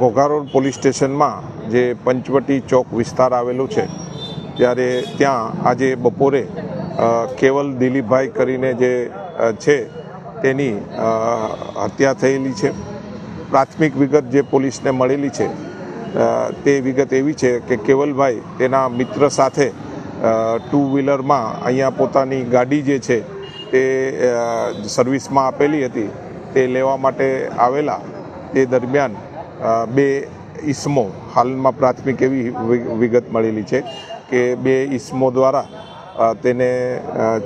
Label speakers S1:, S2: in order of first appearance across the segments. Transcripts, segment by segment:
S1: Ghogha Road police સ્ટેશનમાં જે પંચવટી ચોક વિસ્તાર આવેલું છે, ત્યારે ત્યાં આજે બપોરે કેવલ દિલીપભાઈ કરીને જે છે, તેની હત્યા થયેલી છે. પ્રાથમિક વિગત જે પોલીસને મળેલી છે તે વિગત એવી છે કે કેવલભાઈ તેના મિત્ર સાથે ટુ વ્હીલરમાં અહીંયા પોતાની ગાડી જે છે તે સર્વિસમાં આપેલી હતી, તે લેવા માટે આવેલા. તે દરમિયાન બે ઈસમો, હાલમાં પ્રાથમિક એવી વિગત મળેલી છે કે બે ઈસમો દ્વારા તેને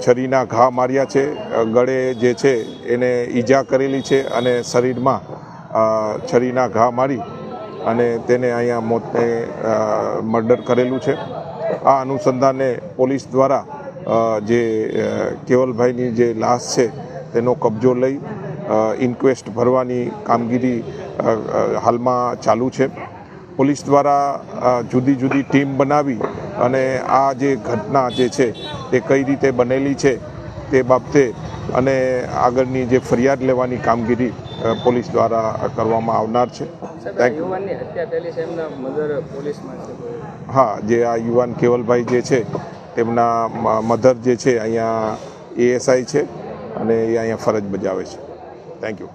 S1: છરીના ઘા માર્યા છે ગળે જે છે એને ઈજા કરેલી છે અને શરીરમાં છરીના ઘા મારી અને તેને અહીંયા મોતને મર્ડર કરેલું છે. આ અનુસંધાને પોલીસ દ્વારા જે કેવલભાઈની જે લાશ છે, તેનો કબજો લઈ ઇન્ક્વેસ્ટ ભરવાની કામગીરી હાલમાં ચાલુ છે. પોલીસ દ્વારા જુદી જુદી ટીમ બનાવી અને આ જે ઘટના જે છે, તે કઈ રીતે બનેલી છે, તે બાબતે અને આગળની જે ફરિયાદ લેવાની કામગીરી પોલીસ દ્વારા કરવામાં આવનાર
S2: છે.
S1: હા જે આ યુવાન કેવલભાઈ જે છે તેમના મધર જે છે અહીંયા એએસઆઈ છે અને એ અહીંયા ફરજ બજાવે છે. Thank you